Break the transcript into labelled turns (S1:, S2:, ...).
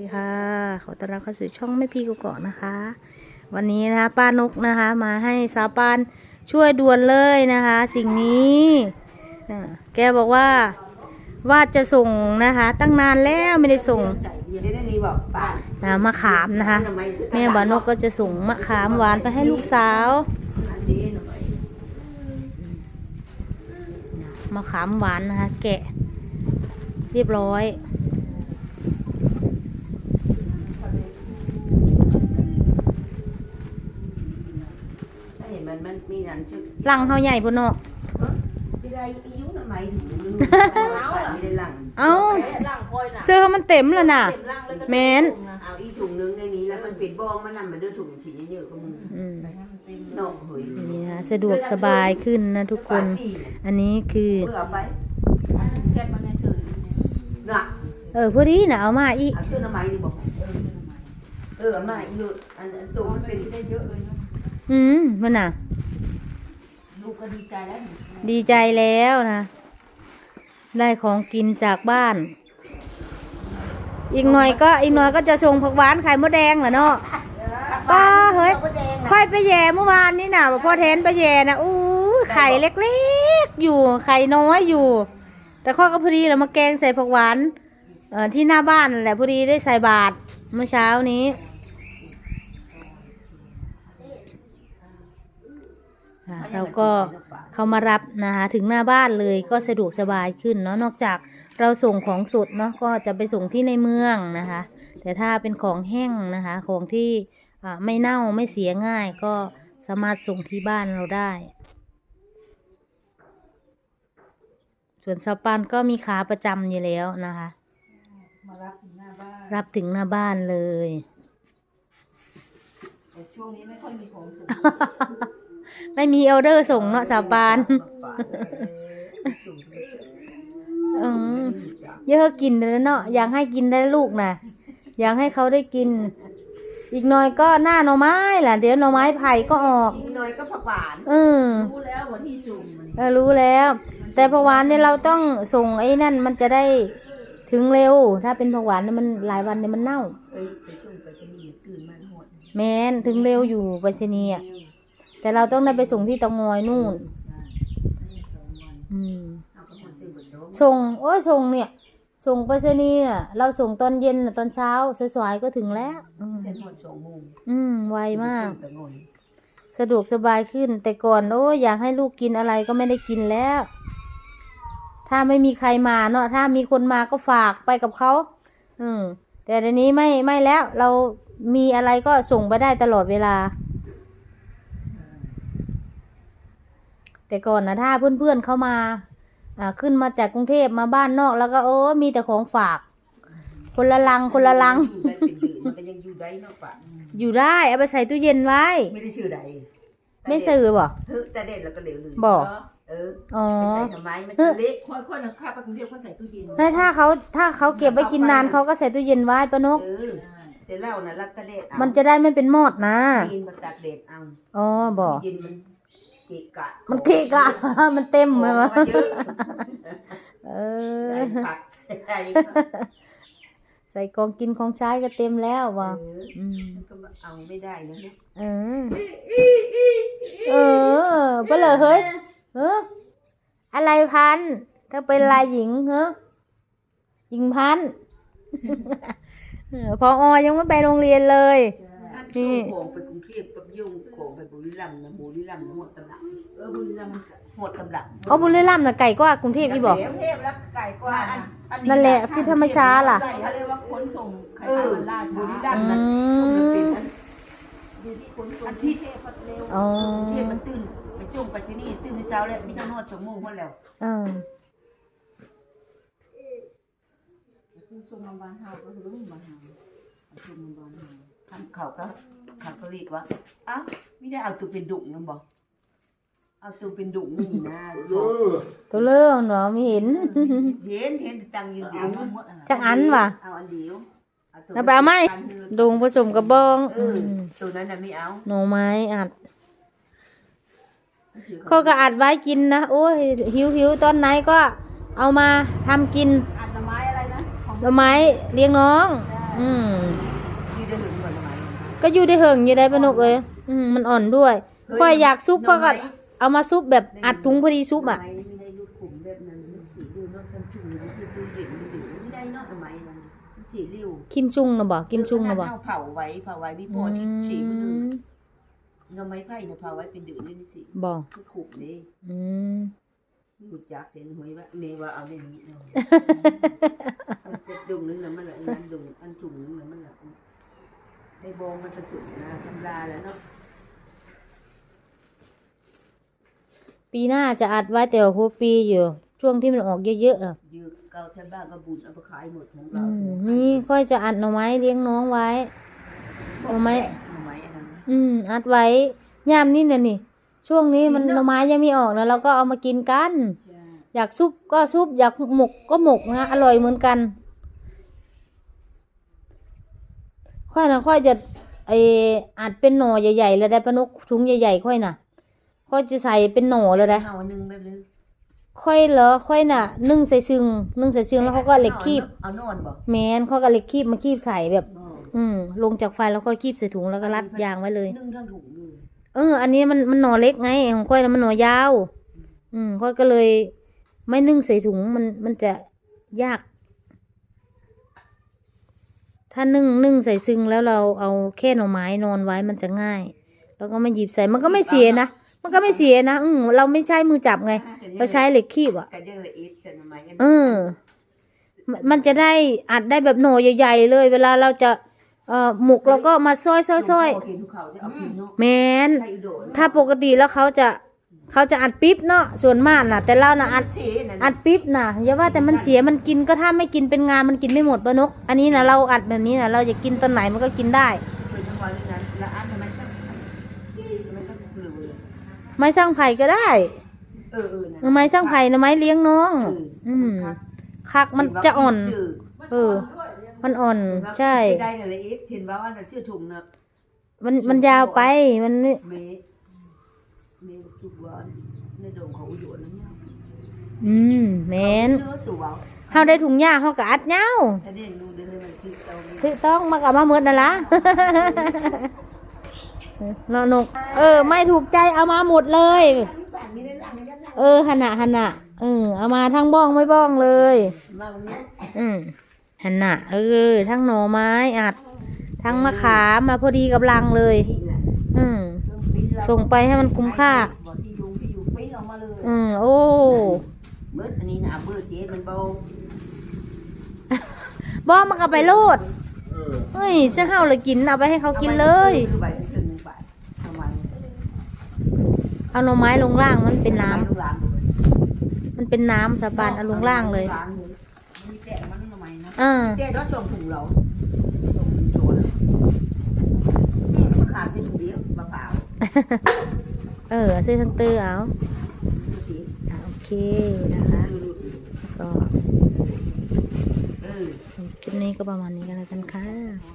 S1: ดีค่ะ ขอต้อนรับเข้าสู่ช่องแม่พี่กูเกาะนะคะ วันนี้นะคะป้านกนะคะ มาให้สาวปานช่วยด่วนเลยนะคะ สิ่งนี้แกบอกว่าว่าจะส่งนะคะ ตั้งนานแล้วไม่ได้ส่ง
S2: ใส่เดี๋ยวได้นี่บอกป้า
S1: นะมะขามนะคะ แม่บานกก็จะส่งมะขามหวานไปให้ลูกสาวมะขามหวานนะคะ แกะ เรียบร้อย
S2: ถ้าเห็น มันมันมีนันชื่อ
S1: ลังเฮาใหญ่พุ่นเนาะ
S2: ที่ได้อายุน่ะไหมถึงไม่ได้หลัง
S1: เอ้า
S3: ล่างคอยน่ะ
S1: เสื้อเขามันเต็มแล้วน่ะ
S3: เต็มล่างเลยก็
S1: แม่น
S2: เอาอีถุงนึงในนี้แล้วมันเป็นบ้องมันนำมาด้วยถุงสีเยอะๆก็มึง
S1: อืม
S2: นอกเฮ้ย
S1: นี่นะสะดวกสบายขึ้นนะทุกคน อันนี้คือ
S2: เพื่อไป
S3: เช็ดมันในสื่อ
S2: น่ะ
S1: เออพอดีนะเอามาอีก
S2: เอาเสื้อหน้าไม้นี่บอกเออมาอีกอันอันตัวมันเป็นได้เยอะเลย
S1: อืมมันน่ะ
S3: ลูกก็ดีใจแล้ว
S1: ดีใจแล้วนะ ได้ของกินจากบ้าน อีกหน่อยก็อีกหน่อยก็จะส่งผักหวานไข่มดแดงแหละเนาะ ป้าเฮ้ยค่อยไปแย่เมื่อวานนี่น่ะพ่อแทนไปแย่นะอู้ยไข่เล็กๆ อยู่ไข่น้อยอยู่ แต่ข้อยก็พอดีเรามาแกงใส่ผักหวานเอ่อที่หน้าบ้านนั่นแหละพอดีได้ใส่บาตรเมื่อเช้านี้อะ เราก็เขามารับนะคะถึงหน้าบ้านเลยก็สะดวกสบายขึ้นเนาะนอกจากเราส่งของสดเนาะก็จะไปส่งที่ในเมืองนะคะ แต่ถ้าเป็นของแห้งนะคะของที่อ่าไม่เน่าไม่เสียง่ายก็สามารถส่งที่บ้านเราได้ ส่วนสปันก็มีขาประจำอยู่แล้วนะคะ
S3: มารับถึงหน้าบ้าน
S1: รับถึงหน้าบ้านเลย
S3: แต่ช่วงนี้ไม่ค่อยมีของส่ง
S1: ไม่มีออเดอร์ส่งเนาะสาวปานอืมเยอะกินแล้วเนาะอยากให้กินได้ลูกนะอยากให้เขาได้กิน อีกหน่อยก็หน้าหน่อไม้ล่ะเดี๋ยวหน่อไม้ไผ่ก็ออก
S2: อีกหน่อยก็ผักหวาน
S1: เออ
S3: รู้แล้วว่าที่สุ่มมัน
S1: เออรู้แล้ว แต่ผักหวานเนี่ยเราต้องส่งไอ้นั่นมันจะได้ถึงเร็ว ถ้าเป็นผักหวานเนี่ยมันหลายวันเนี่ยมันเน่า
S2: ไปไปส่งไปชนีย์กืนมันหด
S1: แมนถึงเร็วอยู่ไปรษณีย์อะ แต่เราต้องได้ไปส่งที่เตางอยนู่น อืม
S2: เอาก็หมดซื้อบนโต๊ะ
S1: ส่งโอ้ยส่งเนี่ย ส่งไปรษณีย์น่ะ เราส่งตอนเย็นน่ะตอนเช้าสวยๆก็ถึงแล้ว อืม
S2: เจ็ดหมดสองโมง
S1: อืมไวมาก
S2: แต่งน
S1: สะดวกสบายขึ้น แต่ก่อนโอ้ยอยากให้ลูกกินอะไรก็ไม่ได้กินแล้ว ถ้าไม่มีใครมาเนาะถ้ามีคนมาก็ฝากไปกับเขาอืมแต่เดี๋ยวนี้ไม่ไม่แล้ว เรามีอะไรก็ส่งไปได้ตลอดเวลา แต่ก่อนนะถ้าเพื่อนๆเข้ามาอ่าขึ้นมาจากกรุงเทพมาบ้านนอก แล้วก็โอ้มีแต่ของฝาก คนละลังคนละลัง
S2: อยู่ได้เป็นเดือนมันก็ยังอยู่ได้เนอกปะ
S1: อยู่ได้เอาไปใส่ตู้เย็นไว้
S2: ไม่ได้ชื่อใด
S1: ไม่ซื้อบ่
S2: เฮ้ยแต่เด็ดแล้วก็เหลวลืม
S1: บอก
S2: เออ
S1: อ๋อ
S2: ไปใส่ทำไมมันเละ
S3: ค่อยค่อยๆนะคาบไปกรุงเทพก็ใส่ตู้เย็น
S1: ให้ถ้าเขาถ้าเขาเก็บไว้กินนานเขาก็ใส่ตู้เย็นไว้ปะนก
S2: เออแต่เหล้านะรักกระเด็ดเอา
S1: มันจะได้ไม่เป็นมอดนะ
S2: กินมาตากแดดเอา
S1: อ๋อบอก
S2: เย็นมัน เกะกะ
S1: มันเกะกะ มันเต็ม
S2: โอ้
S1: ไหมวะ
S2: มันเยอะ
S1: เอ
S2: ใส่
S1: อ
S2: ผักใส่
S1: ใส่กองกินของใช้ก็เต็มแล้ว
S2: เอ
S1: ว่ะ
S2: อ
S1: อืม
S2: ก็เอาไม่ได้นะเนี่ย
S1: เออ เออเปเลยเฮ้ยเอออะไรพันธุ์ถ้าเป็นลายหญิงเหรอหญิงพันธุ์เออพออยังไม่ไปโรงเรียนเลย
S2: อัน
S1: นี่
S2: ส่งของไป รีรัมย์นะบุรีรัมย์หมดตำลัง
S3: เออบุญนำมัน
S2: หมดตำลัง
S1: เขาบุรีรัมย์น่ะไก่กว่ากรุงเทพพี่บอก
S2: กรุงเทพแล้วไก่กว่าอันอั
S1: นั่นแหละคือธรรมชาติล่ะ
S3: เขาเรียกว่าขนส่งไข่
S2: เออ
S3: มันล่า
S2: บุรี
S3: ช้า
S2: รัมย์นะส่งมันเป็นอัน
S3: อยู่ที่ขนส่ง
S2: อาทิตย์
S3: เทพเร็ว
S1: อ๋อ
S2: เทพมันตื่นไปช่วงไปที่นี่ตื่นในเช้าแล้วมีจังนวดชั่วโมงพอแล้ว
S1: เออ
S3: ขนส่งมาบ้านเฮาก็คือบ้านเฮาขนส่งมาบ้านเฮา
S2: ทำเขาก็ เขาก็เรียกว่าอ้าวไม่ได้เอาตัวเป็นดุนะบอกเอาตัวเป็นดุนี่นะ
S1: ตัวเลื่อนเหรอไม่เห็น
S2: เห็นเห็นตังอยู่เดียว
S3: เอาหมดอะ
S1: จักอันว่ะ
S2: เอาอันเดียวเอาตัว
S1: แล้วไปเอาไหมดุงผสมกับบอง
S2: เออตัวนั้นน่ะไม่เอา
S1: หน่อไม้อัดเขาก็อัดไว้กินนะโอ้ยหิวหิวๆตอนไหนก็เอามาทำกิน
S3: อัดหน่อไม้อะไรนะของ
S1: หน่อไม้เลี้ยงน้อง
S3: จ้า
S1: อืม ก็อยู่ได้เหิงอยู่ได้ปะนกเอ้ยอืมมันอ่อนด้วยค่อยอยากซุปเพราะก็เอามาซุปแบบอัดถุงพอดีซุปอะ
S2: ไม่ได้ลูกขุมแบบนั้นมันสีริ้วนอกจำจุ่มมันสีตู้เย็นมันเหลือไม่ได้นอกทำไมนั่นมันสีริ้ว
S1: คิมซุงนะบ่กิมซุงนะบ่
S2: เอาเผาไว้เผาไว้พี่พอที่สีมันหนึ่งเราไม้ไผ่เนี่ยเผาไว้เป็นเดือนนี่สิ
S1: บ่
S2: คือขุมนี่
S1: อืม
S2: รู้จักเห็นหวยว่าเมว่าเอาในนี้เนาะมันจะดุงนึงนะมันละอันดุงอันถุงนึงนะมันละ ไอ้บองมันจะสุดนะธรรมดาแล้วเนาะ
S1: ปีหน้าจะอัดไว้แต่ว่าหัวปีอยู่ ช่วงที่มันออกเยอะๆอะ
S2: ยืมเกาชาวบ้านก็บุญเอาไปขายหมดของ
S1: อื
S2: เรา
S1: มนี่ค่อยจะอัดหน่อไม้เลี้ยงน้องไว้หน่อไม้
S2: หน่อไม้อันนั้นนะ
S1: อืม อัดไว้ยามนี้น่ะนี่ ช่วงนี้มันหน่อไม้ยังไม่ออกนะเราก็เอามากินกัน
S2: ใช่
S1: อยากซุปก็ซุปอยากหมกก็หมกนะอร่อยเหมือนกัน ค่อยนะค่อยจะไออัดเป็นหน่อใหญ่ๆแล้วได้ปะนกถุงใหญ่ๆค่อยน่ะ ค่อยจะใส่เป็นหน่อเลยได้
S2: เฮาหนึ่งแบบนึง
S1: ค่อยเหรอค่อยน่ะ นึ่งใส่ซึ่งนึ่งใส่ซึ่งแล้วเขาก็เหล็กคีบ
S2: เอานอนบ่
S1: แมนเขาก็เหล็กคีบมาคีบใส่แบบ
S2: อ๋อ
S1: อืมลงจากไฟแล้วก็คีบใส่ถุงแล้วก็รัดยางไว้เลย
S2: นึ่งทั้งถุงเลย
S1: เออ อันนี้มันมันหน่อเล็กไงของค่อยนะมันหน่อยาว อืมค่อยก็เลย ไม่นึ่งใส่ถุงมันมันจะยาก ถ้านึ่งนึ่งใส่ซึ้งแล้วเราเอาแค่หน่อไม้นอนไว้มันจะง่าย แล้วก็มาหยิบใส่มันก็ไม่เสียนะมันก็ไม่เสียนะอืมเราไม่ใช้มือจับไง เราใช้เหล็กคีบอะ
S2: กันยังละเอียดใช่ไหม
S1: เออมันมันจะได้อัดได้แบบหน่อใหญ่ๆเลย เวลาเราจะเอ่อหมกเราก็มาซอยซอยซอย
S2: เห็นภูเขาจะเอาพินเนาะ
S1: แมน
S2: ใส่อุดร
S1: ถ้าปกติแล้วเขาจะ เขาจะอัดปิ๊บเนาะส่วนมากน่ะ แต่เราน่ะอัด
S2: เสียนั่น
S1: อัดปิ๊บน่ะอย่าว่าแต่มันเสียมันกินก็ถ้าไม่กินเป็นงานมันกินไม่หมดปะนก อันนี้นะเราอัดแบบนี้นะเราจะกินตอนไหนมันก็กินได้
S2: เคยทั้งวันเลยนั้นแล้วอันทำไมสักทำไมสักเปลือย
S1: ไม้สร้างไผ่ก็ได้
S2: เออเออนั่น
S1: ไม้สร้างไผ่นะไม้เลี้ยงน้อง อืมคักมันจะอ่อน เออ มันอ่อนใช่
S2: ได้นั่นละเอียดเห็นว่าอันนั้นชื่อถุงนะ
S1: มันมันยาวไปมันนี่
S2: เม เมจุกว่าในดงขาอุดรนะเนี่ย
S1: อืมแมน
S2: เนื้อตัว
S1: เฮาได้ถุงยาเฮาก็อัดเหย้า
S2: แต่เนี่ยดูเดินเลยที่เตา
S1: ถูกต้องมากับมาเมืดนั่นละนอนก เออ ไม่ถูกใจเอามาหมดเลย เออหันหะหันหะเออ เอามาทั้งบ้องไม่บ้องเลย อืมหันหะเออ ทั้งหน่อไม้อัด ทั้งมะขามมาพอดีกับลังเลย ส่งไปให้มันคุ้มค่า
S2: บอกที่ยุงที่อยู่ปิ้งออกมาเลย
S1: อืมโอ้
S2: เบิดอันนี้นะเบิดเสียมันเบา
S1: บ้องมันก็ไปโลดเฮ้ยเสื้อเฮาเลยกินเอาไปให้เขากินเลย
S2: คือใบถึงใบทำไม
S1: เอาหน่อไม้ลงล่างมันเป็นน้ำ
S2: ลูกหลานเลย
S1: มันเป็นน้ำสะบานเอาลงล่างเลย
S2: มีแต่มันทำไมนะ
S1: อ่า
S2: แต่รถส่งถุงเราส่งถุงโจรอืมขาดเป็นถุงเดียวมา เอ
S1: อซื้อทั้งเตื้อเอาโอเคนะคะก็สำหรับคลิปนี้ก็ประมาณนี้กันแล้วกันค่ะ